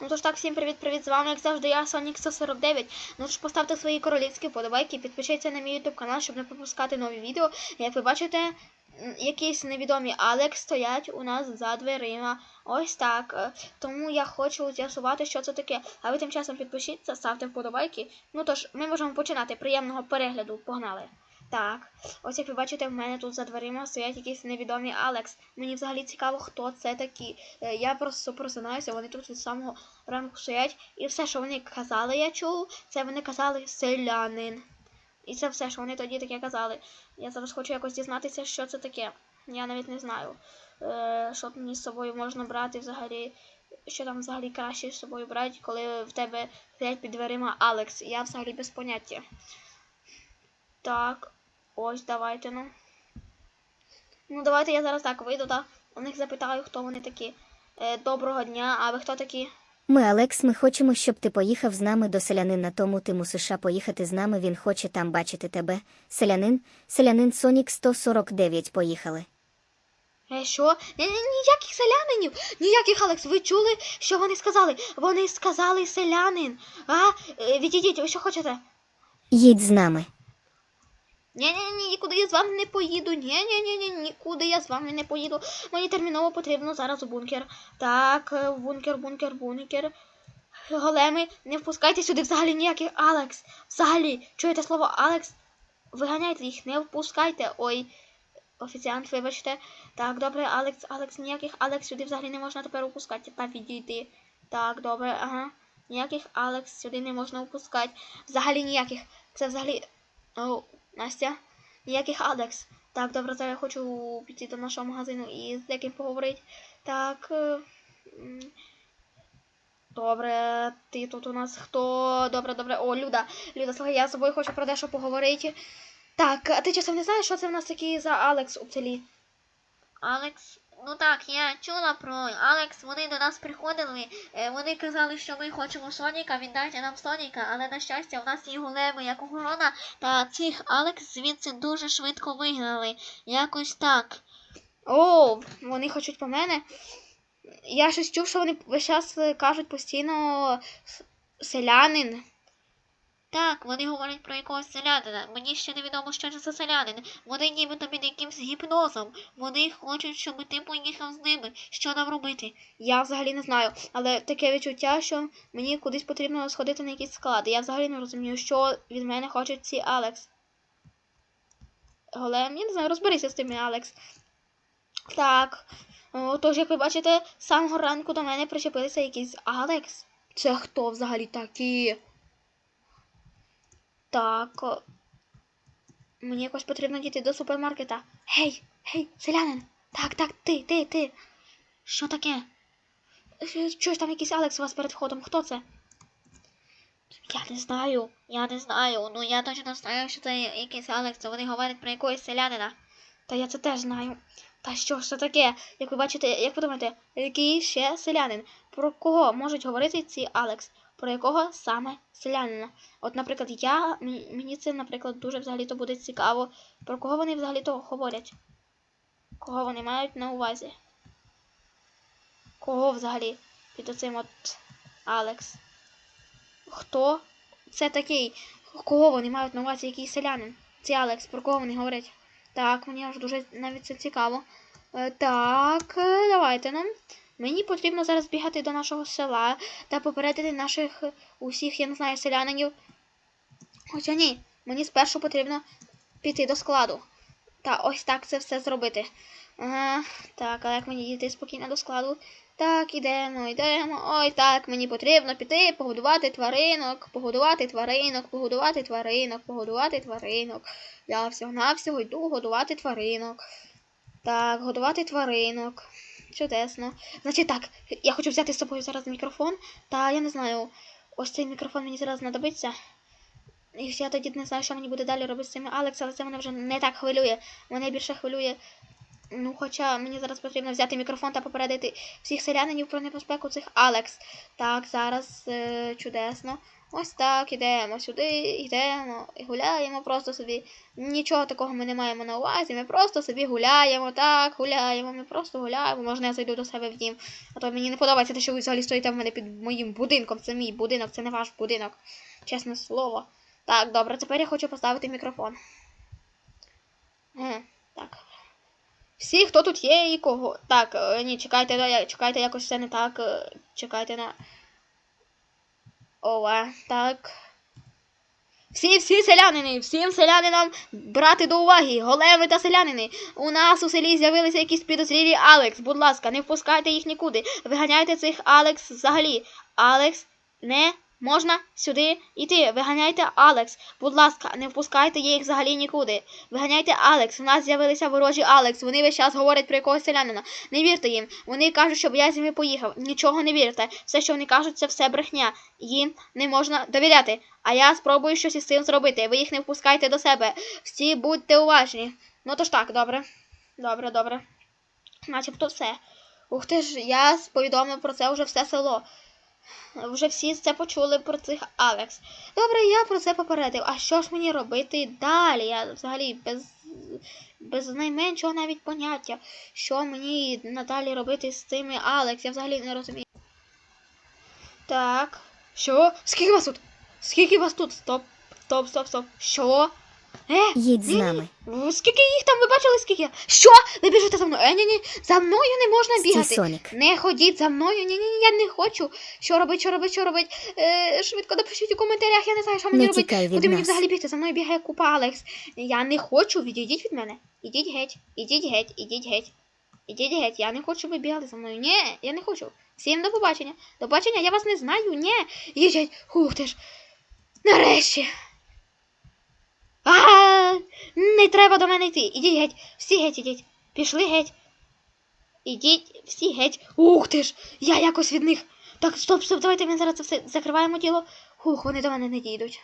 Ну тож так, всім привіт-привіт! З вами, як завжди, я Сонік 149. Ну тож поставте свої королівські подобайки, підпишіться на мій YouTube канал, щоб не пропускати нові відео. Як ви бачите, якісь невідомі Алекс стоять у нас за дверима. Ось так. Е, Тому я хочу з'ясувати, що це таке. А ви тим часом підпишіться, ставте вподобайки. Ну тож, ми можемо починати. Приємного перегляду. Погнали. Так, ось як ви бачите, в мене тут за дверима стоять якісь невідомі Алекс. Мені взагалі цікаво, хто це такі. Е, Я просто просинаюся, вони тут від самого ранку стоять. І все, що вони казали, я чув, це вони казали селянин. І це все, що вони тоді таке казали. Я зараз хочу якось дізнатися, що це таке. Я навіть не знаю. Е, що мені з собою можна брати взагалі. Що там взагалі краще з собою брати, коли в тебе стоять під дверима Алекс. Я взагалі без поняття. Так, ось давайте ну. Ну, давайте я зараз так вийду та у них запитаю, хто вони такі. Е, доброго дня, а ви хто такі? Ми, Алекс, ми хочемо, щоб ти поїхав з нами до селянина, тому ти мусиш поїхати з нами, він хоче там бачити тебе. Селянин, селянин Сонік 149, поїхали. Е, що? Ні, ні, ніяких селянинів, ніяких Алекс. Ви чули, що вони сказали? Вони сказали селянин. А, е, відійдіть, ви що хочете? Їдь з нами. Ні, ні, ні, нікуди я з вами не поїду. Ні, ні, ні, ні, нікуди я з вами не поїду. Мені терміново потрібно зараз бункер. Так, е, бункер, бункер, бункер. Големи, не впускайте сюди взагалі ніяких Алекс. Взагалі, чуєте слово Алекс? Виганяйте їх, не впускайте. Ой, офіціант, вибачте. Так, добре, Алекс, Алекс, ніяких Алекс сюди взагалі не можна тепер впускати. Та відійти. Так, добре, ага. Ніяких Алекс сюди не можна впускати. Взагалі ніяких. Це взагалі. Настя. Ніяких Алекс. Так, добре, зараз я хочу піти до нашого магазину і з яким поговорити. Так. е, Добре, ти тут у нас хто? Добре, добре. О, Люда. Люда, слухай, я з тобою хочу про дещо поговорити. Так, а ти часом не знаєш, що це в нас такий за Алекс у селі? Алекс, ну так, я чула про Алекс, вони до нас приходили. е, Вони казали, що ми хочемо Соніка, віддайте нам Соніка, але на щастя, у нас є големи, як охорона, та цих Алекс звідси дуже швидко вигнали. Якось так. О, вони хочуть по мене. Я щось чув, що вони весь час е, кажуть постійно селянин. Так, вони говорять про якогось селянина. Мені ще невідомо, що це за селянин. Вони нібито під якимсь гіпнозом. Вони хочуть, щоб ти поїхав з ними. Що нам робити? Я взагалі не знаю, але таке відчуття, що мені кудись потрібно сходити на якісь склади. Я взагалі не розумію, що від мене хочуть ці Алекс. Голем, я не знаю, розберися з тими Алекс. Так. Тож, як ви бачите, з самого ранку до мене причепилися якісь Алекс. Це хто взагалі такі? Так. Мені якось потрібно дійти до супермаркета. Гей, гей, селянин! Так, так, ти, ти, ти. Що таке? Чуєш, там якийсь Алекс у вас перед входом. Хто це? Я не знаю. Я не знаю. Ну я точно знаю, що це якийсь Алекс. Вони говорять про якогось селянина. Та я це теж знаю. Та що ж це таке? Як ви бачите, як ви думаєте, який ще селянин? Про кого можуть говорити ці Алекс? Про якого саме селянина? От, наприклад, я мені це, наприклад, дуже взагалі-то буде цікаво. Про кого вони взагалі-то говорять? Кого вони мають на увазі? Кого взагалі під оцим от Алекс? Хто це такий? Кого вони мають на увазі? Який селянин? Ці Алекс, про кого вони говорять? Так, мені аж дуже навіть це цікаво. Е, Так, е, давайте нам. Мені потрібно зараз бігати до нашого села та попередити наших е, усіх, я не знаю, селянинів. Хоча ні, мені спершу потрібно піти до складу. Та ось так це все зробити. Ага, так, але як мені дійти спокійно до складу? Так, ідемо, йдемо. Ой, так, мені потрібно піти, погодувати тваринок, погодувати тваринок, погодувати тваринок, погодувати тваринок. Я всього-навсього йду годувати тваринок. Так, годувати тваринок. Чудесно. Значить так, я хочу взяти з собою зараз мікрофон, та я не знаю, ось цей мікрофон мені зараз знадобиться. І я тоді не знаю, що мені буде далі робити з цими Алекс, але це мене вже не так хвилює. Мене більше хвилює. Ну, хоча мені зараз потрібно взяти мікрофон та попередити всіх селянинів про небезпеку цих Алекс. Так, зараз е, чудесно. Ось так, ідемо сюди, йдемо і гуляємо просто собі. Нічого такого ми не маємо на увазі. Ми просто собі гуляємо, так, гуляємо. Ми просто гуляємо. Можна я зайду до себе в дім. А то мені не подобається те, що ви взагалі стоїте в мене під моїм будинком. Це мій будинок, це не ваш будинок. Чесне слово. Так, добре, тепер я хочу поставити мікрофон. Е, так. Всі, хто тут є і кого. Так, е, ні, чекайте, чекайте, якось це не так. е, Чекайте на. Ова, так. Всі, всі селянини, всім селянинам брати до уваги, големи та селянини. У нас у селі з'явилися якісь підозрілі Алекс. Будь ласка, не впускайте їх нікуди. Виганяйте цих Алекс взагалі. Алекс не можна сюди йти. Виганяйте Алекс. Будь ласка, не впускайте їх взагалі нікуди. Виганяйте Алекс. У нас з'явилися ворожі Алекс. Вони весь час говорять про якогось селянина. Не вірте їм. Вони кажуть, щоб я з ними поїхав. Нічого не вірте. Все, що вони кажуть, це все брехня. Їм не можна довіряти. А я спробую щось із цим зробити. Ви їх не впускайте до себе. Всі будьте уважні. Ну то ж так, добре. Добре, добре. Начебто все. Ух ти ж, я повідомив про це вже все село. Вже всі це почули про цих Алекс. Добре, я про це попередив. А що ж мені робити далі? Я взагалі без, без найменшого навіть поняття, що мені надалі робити з цими Алекс. Я взагалі не розумію. Так. Що? Скільки вас тут? Скільки вас тут? Стоп, стоп, стоп, стоп. Що? Е, Їдь з нами. В- Скільки їх там? Ви бачили, скільки? Що? Ви біжите за мною? Е, ні, ні, за мною не можна бігати. Сонік. Не ходіть за мною. Ні, ні, ні, я не хочу. Що робить, що робить, що робить? Е, швидко напишіть у коментарях, я не знаю, що мені Не робити. тікай від Куди мені нас. взагалі бігти? За мною бігає купа Алекс. Я не хочу, відійдіть від мене. Ідіть геть, ідіть геть, ідіть геть. Ідіть геть, я не хочу, щоб ви бігали за мною. Ні, я не хочу. Всім до побачення. До побачення, я вас не знаю. Ні. Ідіть геть. Ух ти ж. Нарешті. А, не треба до мене йти. Ідіть геть. Всі геть ідіть. Пішли геть. Ідіть, всі геть. Ух ти ж! Я якось від них. Так, стоп, стоп, давайте ми зараз це все закриваємо діло. Ух, вони до мене не дійдуть.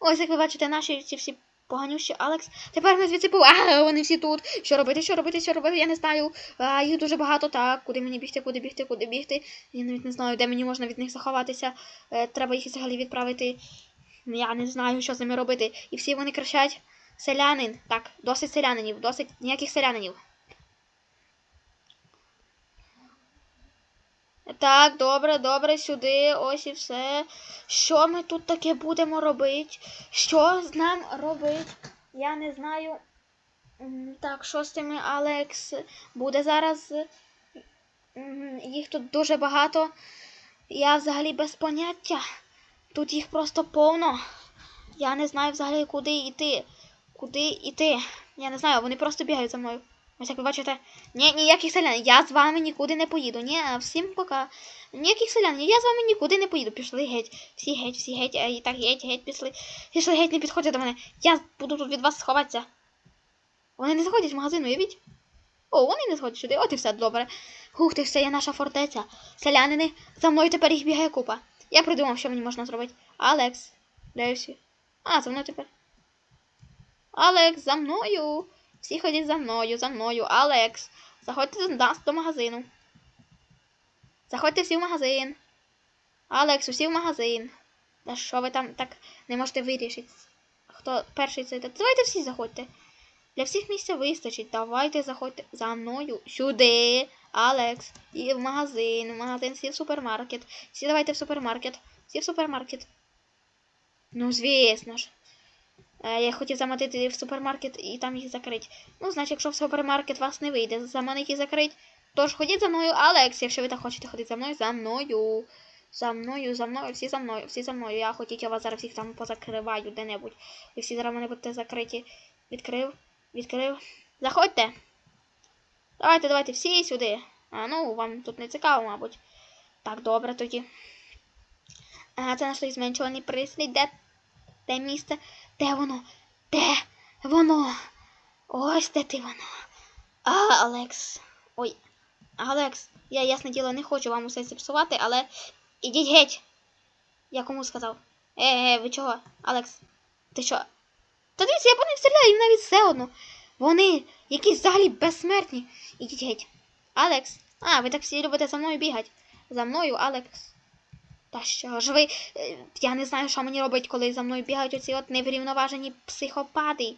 Ось, як ви бачите, наші ці всі поганющі Алекс. Тепер ми звідси пов... А, вони всі тут. Що робити, що робити, що робити, я не знаю. А, їх дуже багато. Так, куди мені бігти, куди бігти, куди бігти. Я навіть не знаю, де мені можна від них заховатися. Е, треба їх взагалі відправити. Я не знаю, що з ними робити. І всі вони кричать: селянин. Так, досить селянинів, досить ніяких селянинів. Так, добре, добре, сюди, ось і все. Що ми тут таке будемо робити? Що з нам робить? Я не знаю. Так, що з цими Алекс буде зараз? Їх тут дуже багато. Я взагалі без поняття. Тут їх просто повно. Я не знаю взагалі, куди йти. Куди йти. Я не знаю, вони просто бігають за мною. Ось як ви бачите, ні, ніяких селян. Я з вами нікуди не поїду. Ні, всім пока. Ніяких селян. Я з вами нікуди не поїду. Пішли геть. Всі геть, всі геть. Е, І так геть, геть, пішли. Пішли геть, не підходьте до мене. Я буду тут від вас сховатися. Вони не заходять в магазин, уявіть. О, вони не сходять сюди. От і все добре. Ух ти, все є наша фортеця. Селянини, за мною тепер їх бігає купа. Я придумав, що мені можна зробити. Алекс, де? А, за мною тепер. Алекс, за мною. Всі ходять за мною, за мною. Алекс, заходьте до нас до магазину. Заходьте всі в магазин. Алекс, усі в магазин. Та що ви там так не можете вирішити? Хто перший зайде? Давайте всі заходьте. Для всіх місця вистачить. Давайте заходьте за мною. Сюди. Алекс. І в магазин. В магазин, всі в супермаркет. Всі давайте в супермаркет. Всі в супермаркет. Ну, звісно ж. Е, Я хотів заманити в супермаркет і там їх закрити. Ну, значить, якщо в супермаркет вас не вийде заманити і закрити, тож ходіть за мною, Алекс, якщо ви так хочете ходити за мною, за мною. За мною, за мною, всі за мною, всі за мною. Я хотіть, я вас зараз всіх там позакриваю де-небудь. Ви всі зараз мене будете закриті. Відкрив, відкрив. Заходьте. Давайте, давайте, всі сюди. А ну, вам тут не цікаво, мабуть. Так, добре тоді. А, це наш зменшуваний прислід. Де, де місце? Де воно? Де воно? Ось де ти воно. А, Алекс. Ой. Алекс, я ясне діло не хочу вам усе зіпсувати, але ідіть геть. Я кому сказав? Е, е, ви чого? Алекс, ти що? Та дивіться, я по них стріляю, їм навіть все одно. Вони якісь взагалі безсмертні. Ідіть геть. Алекс. А, ви так всі любите за мною бігати. За мною, Алекс. Та що ж ви. е, Я не знаю, що мені робити, коли за мною бігають оці от неврівноважені психопати.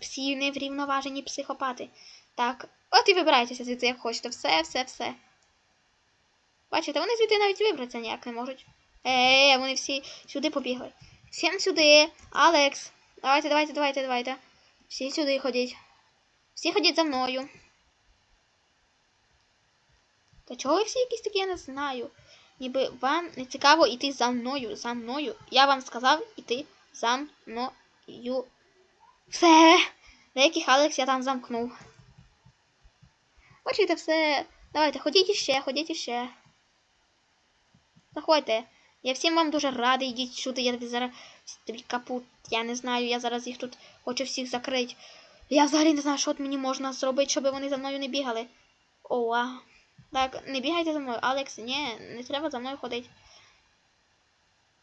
Всі неврівноважені психопати. Так, от і вибирайтеся звідси, як хочете. Все, все, все. Бачите, вони звідти навіть вибратися ніяк не можуть. Е, вони всі сюди побігли. Всім сюди. Алекс. Давайте, давайте, давайте, давайте. Всі сюди ходіть. Всі ходіть за мною. Та чого ви всі якісь такі, я не знаю. Ніби вам не цікаво йти за мною, за мною. Я вам сказав іти за мною. Все. Деяких Алекс я там замкнув. Бачите, все. Давайте, ходіть іще, ходіть іще. Заходьте. Я всім вам дуже радий, йдіть сюди, я зараз тобі капут. Я не знаю, я зараз їх тут хочу всіх закрити. Я взагалі не знаю, що от мені можна зробити, щоб вони за мною не бігали. О, а. Так, не бігайте за мною. Алекс, ні, не треба за мною ходити.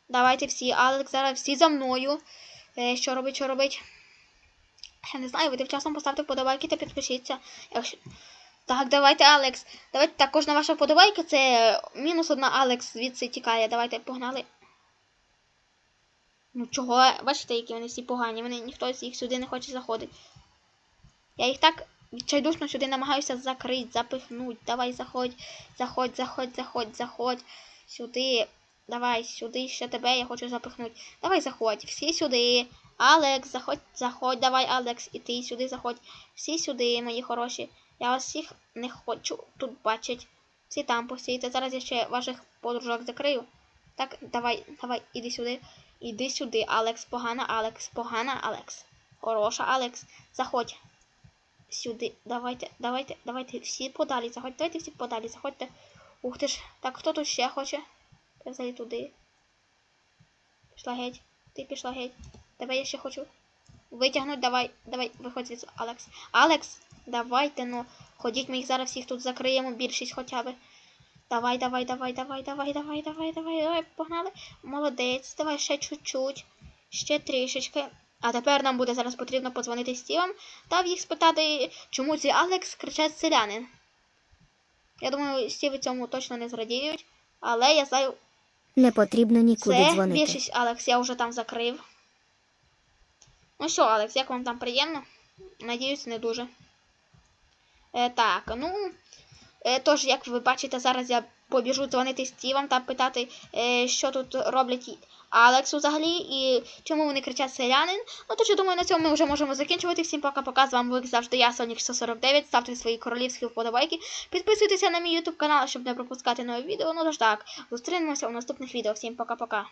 Давайте всі, Алекс, зараз всі за мною. Е, що робить, що робить? Я не знаю, ви тим часом поставте вподобайки та підпишіться. Якщо... Так, давайте, Алекс. Давайте так, кожна ваша вподобайка це мінус одна Алекс звідси тікає. Давайте, погнали. Ну чого? Бачите, які вони всі погані. Вони ніхто з їх сюди не хоче заходити. Я їх так відчайдушно сюди намагаюся закрити, запихнути. Давай, заходь, заходь, заходь, заходь, заходь. Сюди. Давай, сюди ще тебе я хочу запихнути. Давай, заходь. Всі сюди. Алекс, заходь, заходь, давай, Алекс, і ти сюди заходь. Всі сюди, мої хороші. Я вас всіх не хочу тут бачить. Всі там постійте. Зараз я ще ваших подружок закрию. Так, давай, давай, іди сюди. Іди сюди, Алекс, погана, Алекс, погана, Алекс. Хороша, Алекс. Заходь. Сюди. Давайте, давайте, давайте всі подалі. Заходьте, давайте всі подалі, заходьте. Ух ти ж. Так, хто тут ще хоче? Взагалі туди. Пішла геть. Ти пішла геть. Давай я ще хочу. Витягнуть, давай, давай, виходь звідси, Алекс. Алекс, давайте, ну. Ходіть, ми їх зараз всіх тут закриємо, більшість хоча б. Давай, давай, давай, давай, давай, давай, давай, давай, давай, погнали. Молодець, давай ще чуть-чуть. Ще трішечки. А тепер нам буде зараз потрібно подзвонити Стівам та в їх спитати, чому ці Алекс кричать селянин. Я думаю, Стіви цьому точно не зрадіють, але я знаю, Не потрібно нікуди це дзвонити. більшість Алекс я вже там закрив. Ну що, Алекс, як вам там приємно? Надіюсь, не дуже. Е, так, ну. Е, тож, як ви бачите, зараз я побіжу дзвонити Стівам та питати, е, що тут роблять і Алексу взагалі і чому вони кричать селянин. Ну тож я думаю, на цьому ми вже можемо закінчувати. Всім пока-пока. З вами як завжди я, Сонік 149. Ставте свої королівські вподобайки. Підписуйтеся на мій YouTube канал, щоб не пропускати нові відео. Ну тож так, зустрінемося у наступних відео. Всім пока-пока.